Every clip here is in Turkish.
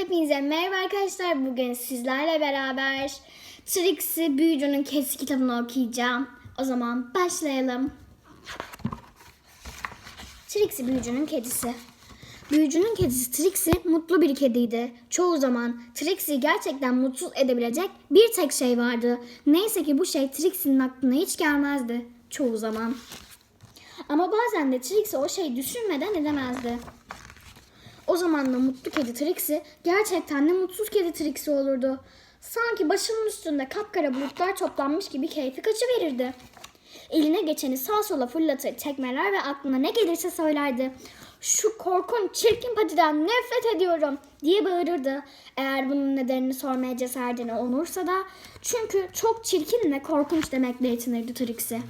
Hepinize merhaba arkadaşlar. Bugün sizlerle beraber Trixie Büyücünün Kedisi kitabını okuyacağım. O zaman başlayalım. Trixie Büyücünün Kedisi Büyücünün kedisi Trixie mutlu bir kediydi. Çoğu zaman Trixie'yi gerçekten mutsuz edebilecek bir tek şey vardı. Neyse ki bu şey Trixie'nin aklına hiç gelmezdi. Çoğu zaman. Ama bazen de Trixie o şeyi düşünmeden edemezdi. O zaman da mutlu kedi Trixie gerçekten de mutsuz kedi Trixie olurdu. Sanki başının üstünde kapkara bulutlar toplanmış gibi keyfi kaçıverirdi. Eline geçeni sağ sola fırlatır, tekmeler ve aklına ne gelirse söylerdi. Şu korkunç çirkin patiden nefret ediyorum diye bağırırdı. Eğer bunun nedenini sormaya cesaretini olursa da çünkü çok çirkin ve korkunç demekle yetinirdi Trixie.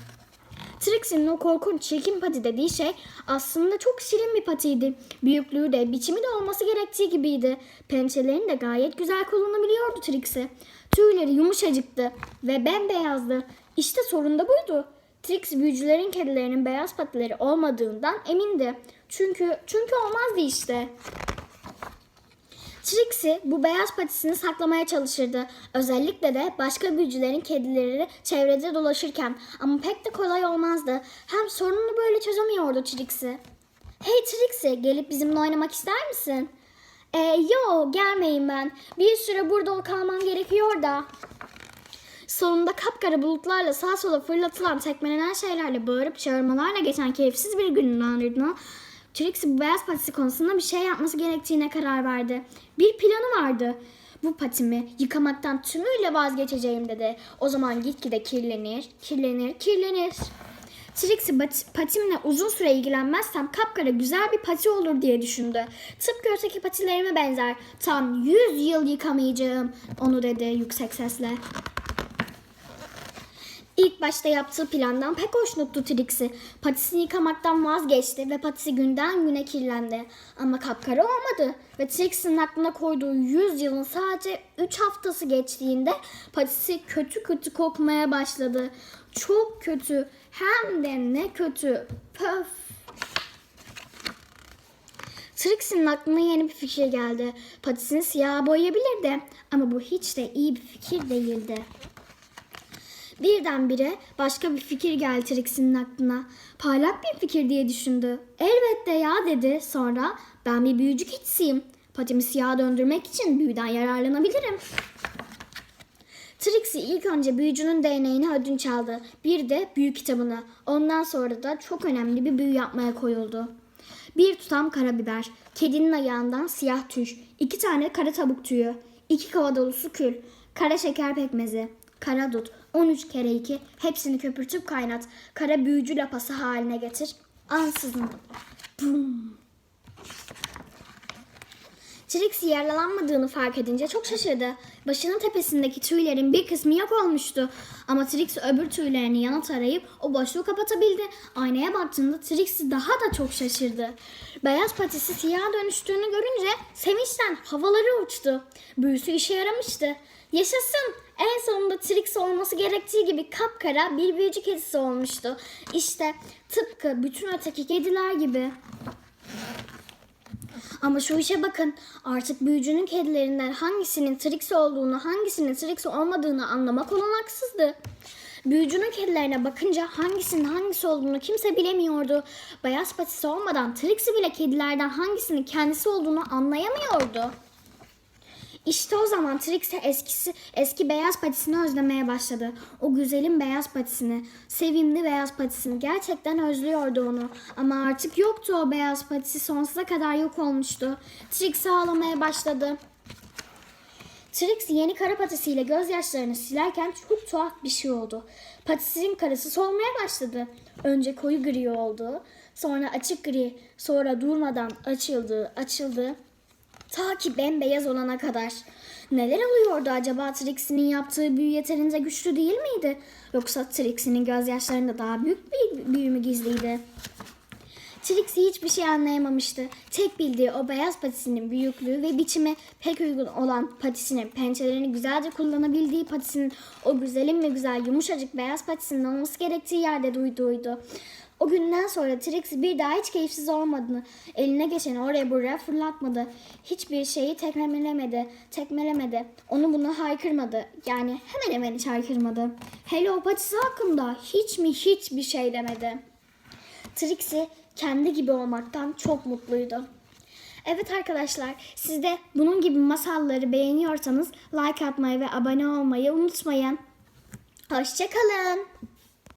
Trixie'nin o korkunç çirkin pati dediği şey aslında çok şirin bir patiydi. Büyüklüğü de biçimi de olması gerektiği gibiydi. Pençelerini de gayet güzel kullanabiliyordu Trixie. Tüyleri yumuşacıktı ve bembeyazdı. İşte sorun da buydu. Trixie büyücülerin kedilerinin beyaz patileri olmadığından emindi. Çünkü çünkü olmazdı işte. Trixie bu beyaz patisini saklamaya çalışırdı. Özellikle de başka büyücülerin kedileri çevrede dolaşırken. Ama pek de kolay olmazdı. Hem sorununu böyle çözemiyordu Trixie. Hey Trixie gelip bizimle oynamak ister misin? E, yo gelmeyin ben. Bir süre burada kalmam gerekiyor da. Sonunda kapkara bulutlarla sağa sola fırlatılan tekmelenen şeylerle bağırıp çağırmalarla geçen keyifsiz bir günün ardından Trixie beyaz patisi konusunda bir şey yapması gerektiğine karar verdi. Bir planı vardı. Bu patimi yıkamaktan tümüyle vazgeçeceğim dedi. O zaman gitgide kirlenir, kirlenir, kirlenir. Trixie patimle uzun süre ilgilenmezsem kapkara güzel bir pati olur diye düşündü. Tıpkı öteki patilerime benzer. Tam 100 yıl yıkamayacağım onu dedi yüksek sesle. İlk başta yaptığı plandan pek hoşnuttu Trixie. Patisini yıkamaktan vazgeçti ve patisi günden güne kirlendi. Ama kapkara olmadı ve Trixie'nin aklına koyduğu 100 yılın sadece 3 haftası geçtiğinde patisi kötü kötü kokmaya başladı. Çok kötü hem de ne kötü. Pöf. Trixie'nin aklına yeni bir fikir geldi. Patisini siyaha boyayabilirdi ama bu hiç de iyi bir fikir değildi. Birdenbire başka bir fikir geldi Trixie'nin aklına. Parlak bir fikir diye düşündü. Elbette ya dedi. Sonra ben bir büyücü keçisiyim. Patimi siyaha döndürmek için büyüden yararlanabilirim. Trixie ilk önce büyücünün değneğini ödünç aldı. Bir de büyü kitabını. Ondan sonra da çok önemli bir büyü yapmaya koyuldu. Bir tutam karabiber, kedinin ayağından siyah tüş, iki tane kara tavuk tüyü, iki kova dolusu kül, kara şeker pekmezi, kara dut, 13 kere 2, hepsini köpürtüp kaynat. Kara büyücü lapası haline getir. Ansızın. Bum. Trixie yaralanmadığını fark edince çok şaşırdı. Başının tepesindeki tüylerin bir kısmı yok olmuştu. Ama Trixie öbür tüylerini yana tarayıp o boşluğu kapatabildi. Aynaya baktığında Trixie daha da çok şaşırdı. Beyaz patisi siyaha dönüştüğünü görünce sevinçten havaları uçtu. Büyüsü işe yaramıştı. Yaşasın! En sonunda Trixie olması gerektiği gibi kapkara bir büyücü kedisi olmuştu. İşte tıpkı bütün öteki kediler gibi. Ama şu işe bakın. Artık büyücünün kedilerinden hangisinin Trixie olduğunu, hangisinin Trixie olmadığını anlamak olanaksızdı. Büyücünün kedilerine bakınca hangisinin hangisi olduğunu kimse bilemiyordu. Beyaz patisi olmadan Trixie bile kedilerden hangisinin kendisi olduğunu anlayamıyordu. İşte o zaman Trixie eskisi, eski beyaz patisini özlemeye başladı. O güzelim beyaz patisini, sevimli beyaz patisini. Gerçekten özlüyordu onu. Ama artık yoktu o beyaz patisi sonsuza kadar yok olmuştu. Trixie ağlamaya başladı. Trixie yeni kara patisiyle gözyaşlarını silerken çok tuhaf bir şey oldu. Patisinin karası solmaya başladı. Önce koyu gri oldu, sonra açık gri, sonra durmadan açıldı, açıldı. Ta ki bembeyaz olana kadar. Neler oluyordu acaba Trixie'nin yaptığı büyü yeterince güçlü değil miydi? Yoksa Trixie'nin gözyaşlarında daha büyük bir büyü mü gizliydi? Trixie hiçbir şey anlayamamıştı. Tek bildiği o beyaz patisinin büyüklüğü ve biçimi pek uygun olan patisinin pençelerini güzelce kullanabildiği patisinin o güzelim ve güzel yumuşacık beyaz patisinin olması gerektiği yerde duyduğuydu. O günden sonra Trixie bir daha hiç keyifsiz olmadığını, eline geçeni oraya buraya fırlatmadı. Hiçbir şeyi tekmelemedi, tekmelemedi. Onu buna haykırmadı. Yani hemen hemen hiç haykırmadı. Hello patisi hakkında hiç mi hiçbir şey demedi. Trixie kendi gibi olmaktan çok mutluydu. Evet arkadaşlar siz de bunun gibi masalları beğeniyorsanız like atmayı ve abone olmayı unutmayın. Hoşçakalın.